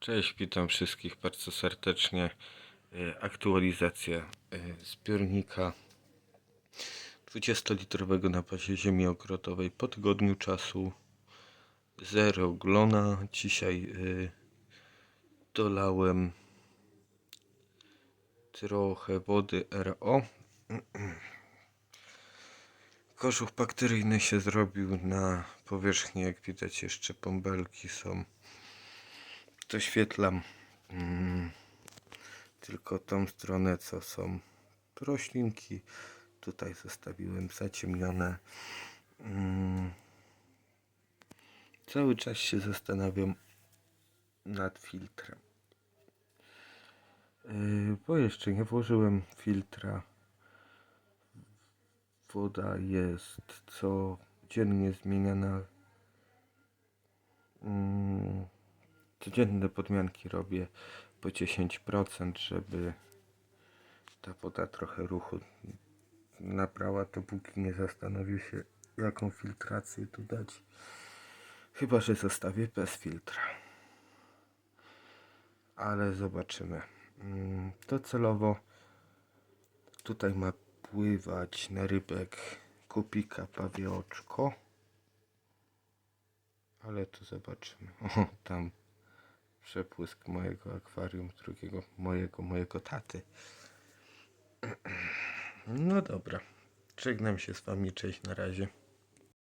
Cześć, witam wszystkich bardzo serdecznie. E, Aktualizacja e, zbiornika 20-litrowego na bazie ziemi ogrodowej po tygodniu czasu. Zero glona. Dzisiaj e, dolałem trochę wody RO. Kożuch bakteryjny się zrobił na powierzchni, jak widać jeszcze bąbelki są doświetlam mm, tylko tą stronę, co są roślinki. Tutaj zostawiłem zaciemnione. Mm, cały czas się zastanawiam nad filtrem. Yy, bo jeszcze nie włożyłem filtra. Woda jest codziennie zmieniana. Mm, codzienne podmianki robię po 10%, żeby ta woda trochę ruchu nabrała, dopóki nie zastanowię się, jaką filtrację tu dać. Chyba, że zostawię bez filtra. Ale zobaczymy. Mm, To celowo tutaj ma pływać na rybek kupika pawioczko. Ale tu zobaczymy. O, tam przepłysk mojego akwarium, drugiego mojego, mojego taty. No dobra. Żegnam się z wami. Cześć na razie.